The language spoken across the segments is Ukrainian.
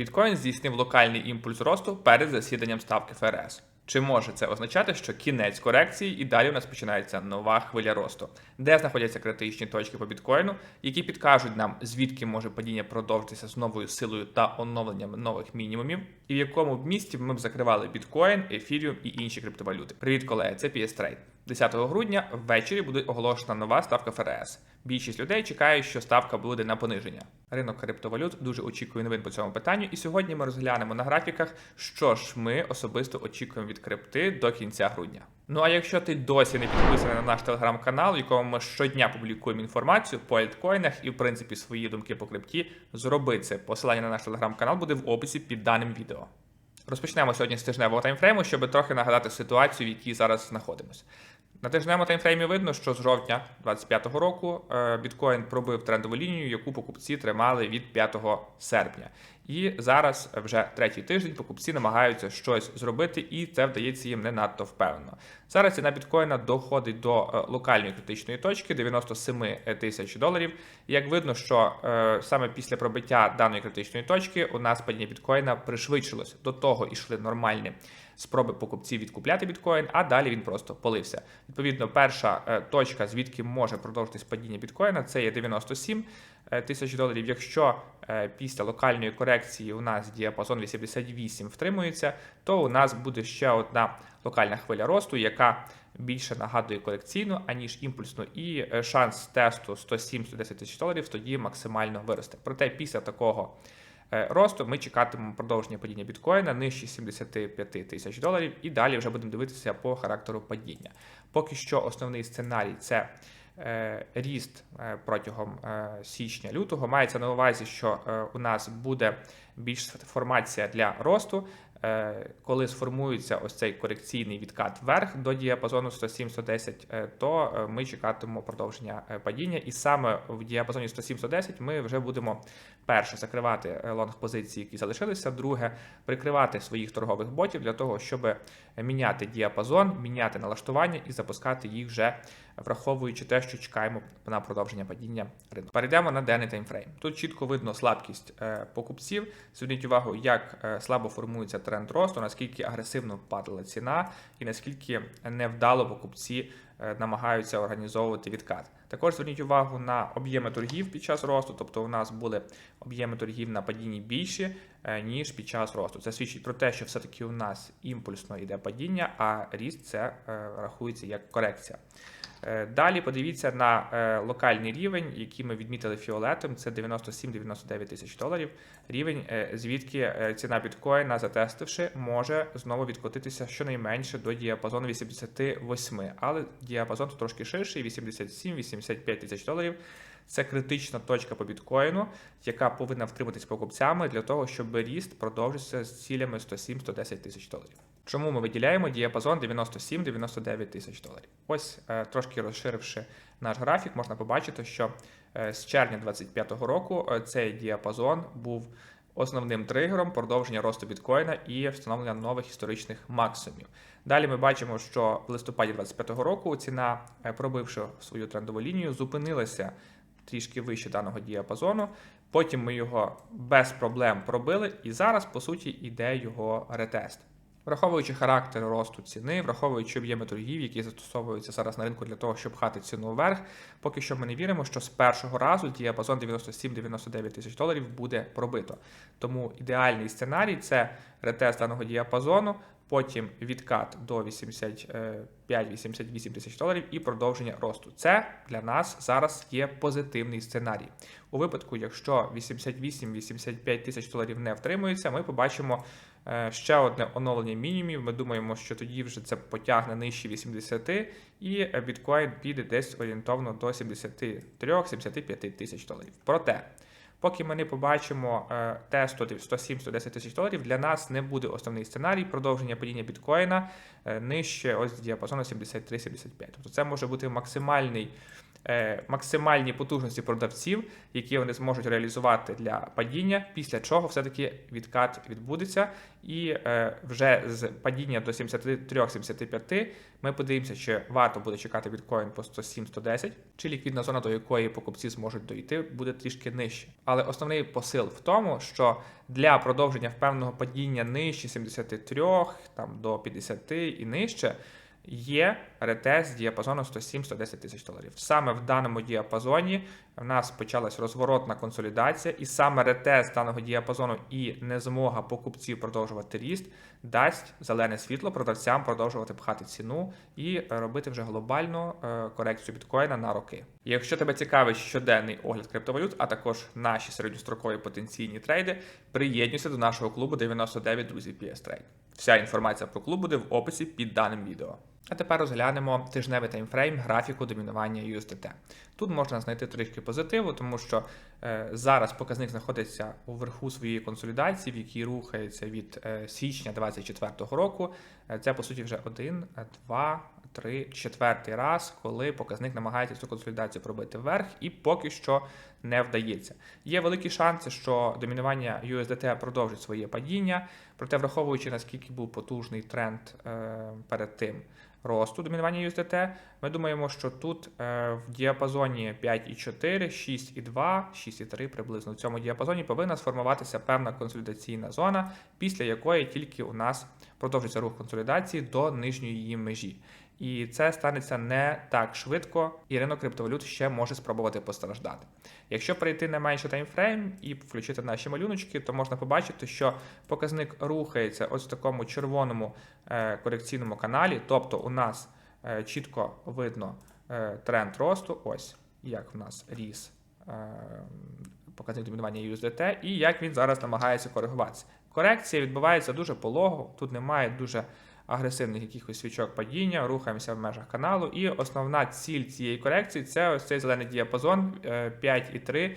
Біткоін здійснив локальний імпульс росту перед засіданням ставки ФРС. Чи може це означати, що кінець корекції і далі у нас починається нова хвиля росту, де знаходяться критичні точки по біткоїну, які підкажуть нам, звідки може падіння продовжитися з новою силою та оновленням нових мінімумів, і в якому б місці ми б закривали біткоін, ефіріум і інші криптовалюти. Привіт, колеги! Це PS Trade. 10 грудня ввечері буде оголошена нова ставка ФРС. Більшість людей чекає, що ставка буде на пониження. Ринок криптовалют дуже очікує новин по цьому питанню, і сьогодні ми розглянемо на графіках, що ж ми особисто очікуємо від крипти до кінця грудня. Ну а якщо ти досі не підписаний на наш телеграм-канал, в якому ми щодня публікуємо інформацію по альткоїнах і в принципі свої думки по крипті, зроби це. Посилання на наш телеграм-канал буде в описі під даним відео. Розпочнемо сьогодні з тижневого таймфрейму, щоб трохи нагадати ситуацію, в якій зараз знаходимося. На тижневому таймфреймі видно, що з жовтня 2025 року е, біткоін пробив трендову лінію, яку покупці тримали від 5 серпня. І зараз вже третій тиждень покупці намагаються щось зробити, і це вдається їм не надто впевнено. Зараз ціна біткоїна доходить до е, локальної критичної точки 97 тисяч доларів. Як видно, що е, саме після пробиття даної критичної точки у нас падіння біткоїна пришвидшилось. До того йшли нормальні спроби покупців відкупляти біткоін, а далі він просто полився. Відповідно, перша е, точка, звідки може продовжитись падіння біткоїна, це є 97 е, тисяч доларів. Якщо е, після локальної корекції у нас діапазон 88 втримується, то у нас буде ще одна локальна хвиля росту, яка більше нагадує корекційну, аніж імпульсну, і шанс тесту 107-110 тисяч доларів тоді максимально виросте. Проте після такого росту ми чекатимемо продовження падіння біткоїна нижче 75 тисяч доларів, і далі вже будемо дивитися по характеру падіння. Поки що основний сценарій це. Е, ріст е, протягом січня-лютого мається на увазі, що у нас буде більш формація для росту, коли сформується ось цей корекційний відкат вверх до діапазону 107-110, то ми чекатимемо продовження падіння, і саме в діапазоні 107-110 ми вже будемо перше закривати е, лонг позиції, які залишилися. Друге, прикривати своїх торгових ботів для того, щоб міняти діапазон, міняти налаштування і запускати їх вже враховуючи те, що чекаємо на продовження падіння ринку. Перейдемо на денний таймфрейм. Тут чітко видно слабкість е, покупців. Зверніть увагу, як е, слабо формується тренд росту, наскільки агресивно падала ціна, і наскільки невдало покупці намагаються організовувати відкат. Також зверніть увагу на об'єми торгів під час росту, тобто у нас були об'єми торгів на падінні більші, е, ніж під час росту. Це свідчить про те, що все-таки у нас імпульсно йде падіння, а ріст це е, рахується як корекція. Е, далі подивіться на е, локальний рівень, який ми відмітили фіолетом, це 97-99 тисяч доларів. Рівень, е, звідки ціна біткоїна, затестивши, може знову відкотитися щонайменше до діапазону 88, але діапазон тут трошки ширший, 87-85 тисяч доларів. Це критична точка по біткоїну, яка повинна втриматись покупцями для того, щоб ріст продовжився з цілями 107-110 тисяч доларів. Чому ми виділяємо діапазон 97-99 тисяч доларів? Ось е, трошки розширивши наш графік, можна побачити, що е, з червня 2025 року е, цей діапазон був основним тригером продовження росту біткоїна і встановлення нових історичних максимумів. Далі ми бачимо, що в листопаді 2025 року ціна, пробивши свою трендову лінію, зупинилася трішки вище даного діапазону. Потім ми його без проблем пробили, і зараз, по суті, йде його ретест. Враховуючи характер росту ціни, враховуючи об'єми торгів, які застосовуються зараз на ринку для того, щоб хати ціну вверх, поки що ми не віримо, що з першого разу діапазон 97-99 тисяч доларів буде пробито. Тому ідеальний сценарій це ретест даного діапазону, потім відкат до 85-88 тисяч доларів і продовження росту. Це для нас зараз є позитивний сценарій. У випадку, якщо 88-85 тисяч доларів не втримується, ми побачимо. Е, ще одне оновлення мінімумів. Ми думаємо, що тоді вже це потягне нижче 80, і біткоін піде десь орієнтовно до 73-75 тисяч доларів. Проте, поки ми не побачимо е, тесту 107-110 тисяч доларів, для нас не буде основний сценарій продовження падіння біткоїна е, нижче ось діапазону 73-75. Тобто це може бути максимальний максимальні потужності продавців, які вони зможуть реалізувати для падіння, після чого все-таки відкат відбудеться. І е, вже з падіння до 73-75 ми подивимося, чи варто буде чекати біткоін по 107-110, чи ліквідна зона, до якої покупці зможуть дойти, буде трішки нижче. Але основний посил в тому, що для продовження впевненого падіння нижче 73, там до 50 і нижче. Є ретест діапазону 107-110 тисяч доларів. Саме в даному діапазоні в нас почалась розворотна консолідація, і саме ретест даного діапазону і незмога покупців продовжувати ріст дасть зелене світло продавцям продовжувати пхати ціну і робити вже глобальну е, корекцію біткоїна на роки. Якщо тебе цікавить щоденний огляд криптовалют, а також наші середньострокові потенційні трейди, приєднуйся до нашого клубу 99 друзів PS Trade. Вся інформація про клуб буде в описі під даним відео. А тепер розглянемо тижневий таймфрейм графіку домінування USDT. Тут можна знайти трішки позитиву, тому що е, зараз показник знаходиться у верху своєї консолідації, в якій рухається від е, січня 2024 року. Е, це по суті вже один, два, три, четвертий раз, коли показник намагається цю консолідацію пробити вверх, і поки що не вдається. Є великі шанси, що домінування USDT продовжить своє падіння, проте враховуючи наскільки був потужний тренд перед тим росту домінування USDT, ми думаємо, що тут е, в діапазоні 5,4, 6,2, 6,3 приблизно в цьому діапазоні повинна сформуватися певна консолідаційна зона, після якої тільки у нас продовжиться рух консолідації до нижньої її межі. І це станеться не так швидко, і ринок криптовалют ще може спробувати постраждати. Якщо перейти на менший таймфрейм і включити наші малюночки, то можна побачити, що показник рухається ось в такому червоному е, корекційному каналі, тобто у нас е, чітко видно е, тренд росту, ось як в нас ріс показник домінування USDT, і як він зараз намагається коригуватися. Корекція відбувається дуже полого, тут немає дуже агресивних якихось свічок падіння, рухаємося в межах каналу. І основна ціль цієї корекції це ось цей зелений діапазон 5,3.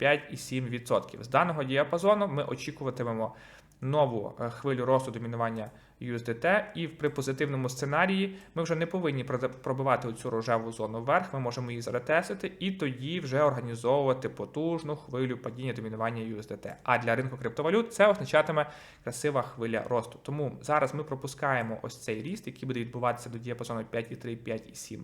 5,7%. З даного діапазону ми очікуватимемо нову е, хвилю росту домінування USDT, і при позитивному сценарії ми вже не повинні пробивати цю рожеву зону вверх, ми можемо її заретесити і тоді вже організовувати потужну хвилю падіння домінування USDT. А для ринку криптовалют це означатиме красива хвиля росту. Тому зараз ми пропускаємо ось цей ріст, який буде відбуватися до діапазону 5,3, 5,7.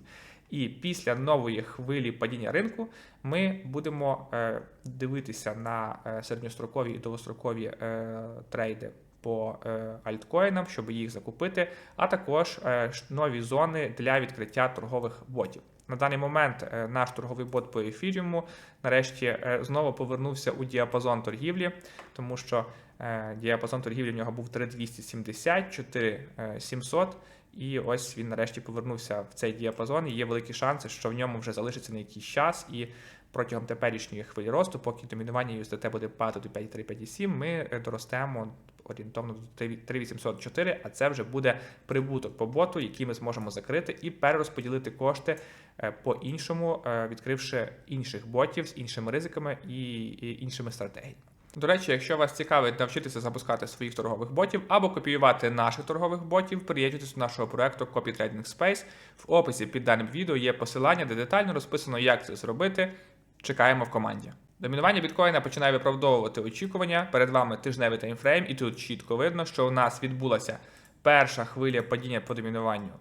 І після нової хвилі падіння ринку ми будемо е, дивитися на е, середньострокові і довгострокові е, трейди по е, альткоїнам, щоб їх закупити, а також е, нові зони для відкриття торгових ботів. На даний момент е, наш торговий бот по ефіріуму нарешті знову повернувся у діапазон торгівлі, тому що діапазон торгівлі в нього був 3270, 4700. І ось він нарешті повернувся в цей діапазон. І є великі шанси, що в ньому вже залишиться на якийсь час. І протягом теперішньої хвилі росту, поки домінування USDT буде падати до 5,3-5,7, ми доростемо орієнтовно до 3804, а це вже буде прибуток по боту, який ми зможемо закрити і перерозподілити кошти е, по іншому, е, відкривши інших ботів з іншими ризиками і іншими стратегіями. До речі, якщо вас цікавить навчитися запускати своїх торгових ботів або копіювати наших торгових ботів, приєднуйтесь до нашого проекту Copy Trading Space. В описі під даним відео є посилання, де детально розписано, як це зробити. Чекаємо в команді. Домінування біткоїна починає виправдовувати очікування. Перед вами тижневий таймфрейм, і тут чітко видно, що у нас відбулася перша хвиля падіння по домінуванню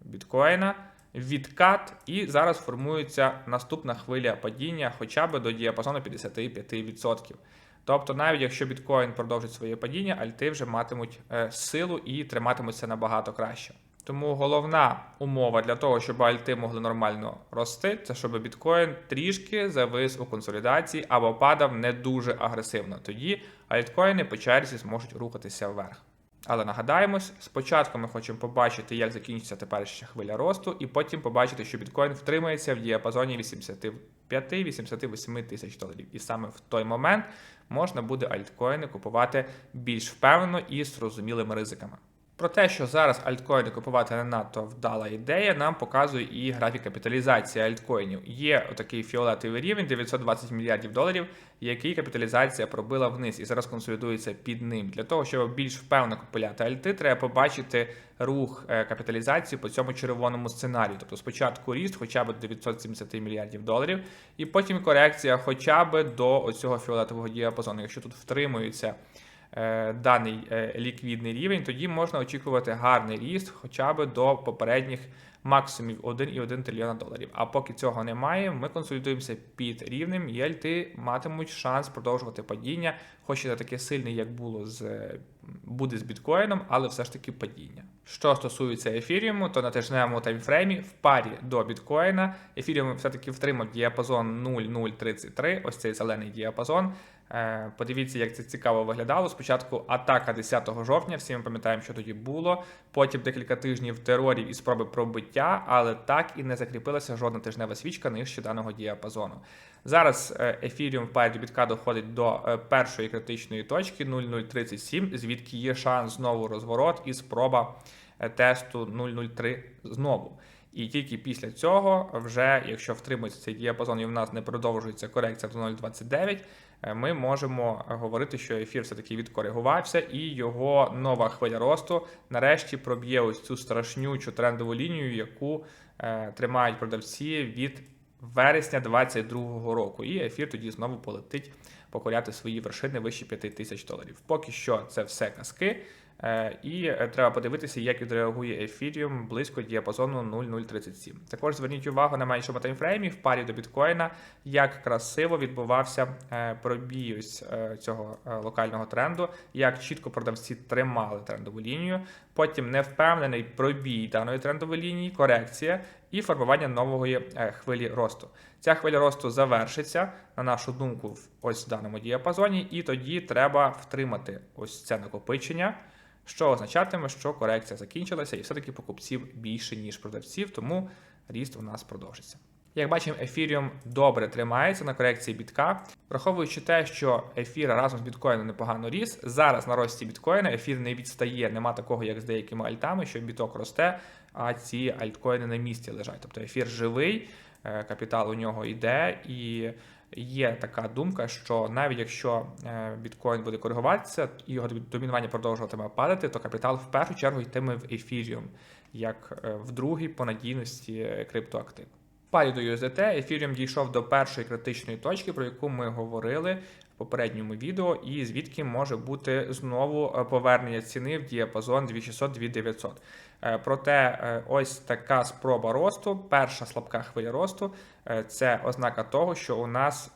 біткоїна, відкат, і зараз формується наступна хвиля падіння хоча б до діапазону 55%. Тобто, навіть якщо біткоін продовжить своє падіння, альти вже матимуть е, силу і триматимуться набагато краще. Тому головна умова для того, щоб альти могли нормально рости, це щоб біткоін трішки завис у консолідації або падав не дуже агресивно. Тоді альткоїни по черзі зможуть рухатися вверх. Але нагадаємось, спочатку ми хочемо побачити, як закінчиться теперішня хвиля росту, і потім побачити, що біткоін втримається в діапазоні 85-88 тисяч доларів. І саме в той момент можна буде альткоїни купувати більш впевнено і з зрозумілими ризиками. Про те, що зараз альткоїни купувати не надто вдала ідея, нам показує і графік капіталізації альткоїнів. Є отакий фіолетовий рівень 920 мільярдів доларів, який капіталізація пробила вниз і зараз консолідується під ним. Для того, щоб більш впевнено купувати альти, треба побачити рух е, капіталізації по цьому червоному сценарію. Тобто спочатку ріст хоча б до 970 мільярдів доларів, і потім корекція хоча б до оцього фіолетового діапазону. Якщо тут втримується е, даний е, ліквідний рівень, тоді можна очікувати гарний ріст хоча б до попередніх максимумів 1,1 трильйона доларів. А поки цього немає, ми консолідуємося під рівнем, і матимуть шанс продовжувати падіння, хоч і не таке сильне, як було з е, буде з біткоїном, але все ж таки падіння. Що стосується ефіріуму, то на тижневому таймфреймі в парі до біткоїна ефіріум все-таки втримав діапазон 0,033, ось цей зелений діапазон. Е, Подивіться, як це цікаво виглядало. Спочатку атака 10 жовтня, всі ми пам'ятаємо, що тоді було. Потім декілька тижнів терорів і спроби пробиття, але так і не закріпилася жодна тижнева свічка нижче даного діапазону. Зараз ефіріум в парі бітка доходить до е, першої критичної точки 0,037, звідки є шанс знову розворот і спроба е, тесту 0,03 знову. І тільки після цього, вже якщо втримується цей діапазон і в нас не продовжується корекція до 0,29, е, ми можемо говорити, що ефір все-таки відкоригувався, і його нова хвиля росту нарешті проб'є ось цю страшнючу трендову лінію, яку е, тримають продавці від вересня 2022 року. І ефір тоді знову полетить покоряти свої вершини вище 5 тисяч доларів. Поки що це все казки. Е, І е, треба подивитися, як відреагує ефіріум близько діапазону 0,037. Також зверніть увагу на меншому таймфреймі в парі до біткоїна, як красиво відбувався е, пробій ось цього локального тренду, як чітко продавці тримали трендову лінію. Потім невпевнений пробій даної трендової лінії, корекція і формування нової хвилі росту. Ця хвиля росту завершиться, на нашу думку, в ось даному діапазоні, і тоді треба втримати ось це накопичення. Що означатиме, що корекція закінчилася, і все-таки покупців більше, ніж продавців, тому ріст у нас продовжиться. Як бачимо, ефіріум добре тримається на корекції бітка, враховуючи те, що ефір разом з біткоїном непогано ріс. Зараз на рості біткоїна ефір не відстає, нема такого, як з деякими альтами, що біток росте, а ці альткоїни на місці лежать. Тобто ефір живий, е, капітал у нього йде і. Є така думка, що навіть якщо е, біткоін буде коригуватися і його домінування продовжуватиме падати, то капітал в першу чергу йтиме в ефіріум, як е, в другій по надійності е, криптоактив. В парі до USDT Ethereum дійшов до першої критичної точки, про яку ми говорили в попередньому відео, і звідки може бути знову повернення ціни в діапазон 2600-2900. Е, Проте е, ось така спроба росту, перша слабка хвиля росту, е, це ознака того, що у нас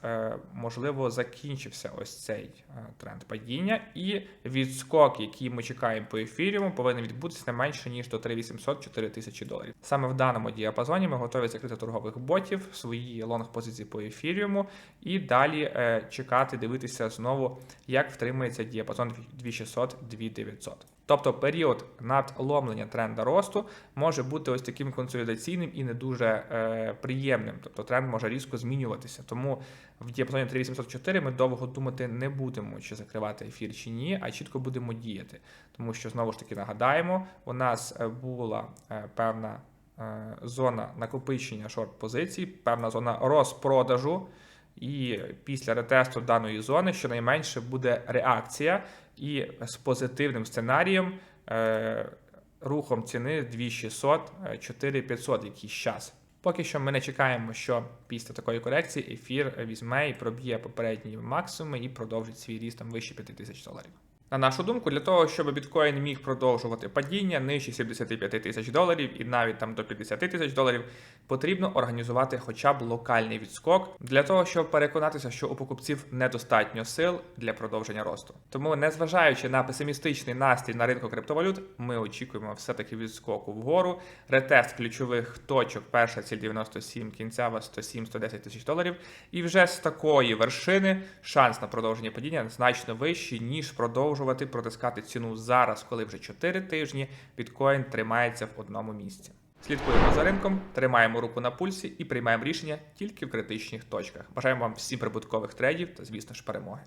можливо закінчився ось цей тренд падіння, і відскок, який ми чекаємо по ефіріуму, повинен відбутися не менше ніж до 3800-4000 тисячі доларів. Саме в даному діапазоні ми готові закрити торгових ботів, свої лонг позиції по ефіріуму, і далі чекати, дивитися знову, як втримується діапазон 2600-2900. Тобто період надломлення тренда росту може бути ось таким консолідаційним і не дуже е, приємним. Тобто тренд може різко змінюватися. Тому в діапазоні 3804 ми довго думати не будемо, чи закривати ефір чи ні, а чітко будемо діяти. Тому що знову ж таки нагадаємо, у нас е, була е, певна е, зона накопичення шорт-позицій, певна зона розпродажу. І після ретесту даної зони щонайменше буде реакція, і з позитивним сценарієм е, рухом ціни 2600, 4500 якийсь час. Поки що ми не чекаємо, що після такої корекції ефір візьме і проб'є попередні максимуми і продовжить свій ріст там вище 5000 доларів. На нашу думку, для того, щоб біткоін міг продовжувати падіння нижче 75 тисяч доларів і навіть там до 50 тисяч доларів, потрібно організувати хоча б локальний відскок для того, щоб переконатися, що у покупців недостатньо сил для продовження росту. Тому, незважаючи на песимістичний настрій на ринку криптовалют, ми очікуємо все-таки відскоку вгору. Ретест ключових точок, перша ціль 97, кінцева 107-110 тисяч доларів. І вже з такої вершини шанс на продовження падіння значно вищий, ніж продовжувати протискати ціну зараз, коли вже 4 тижні біткоін тримається в одному місці. Слідкуємо за ринком, тримаємо руку на пульсі і приймаємо рішення тільки в критичних точках. Бажаємо вам всім прибуткових трейдів та, звісно ж, перемоги.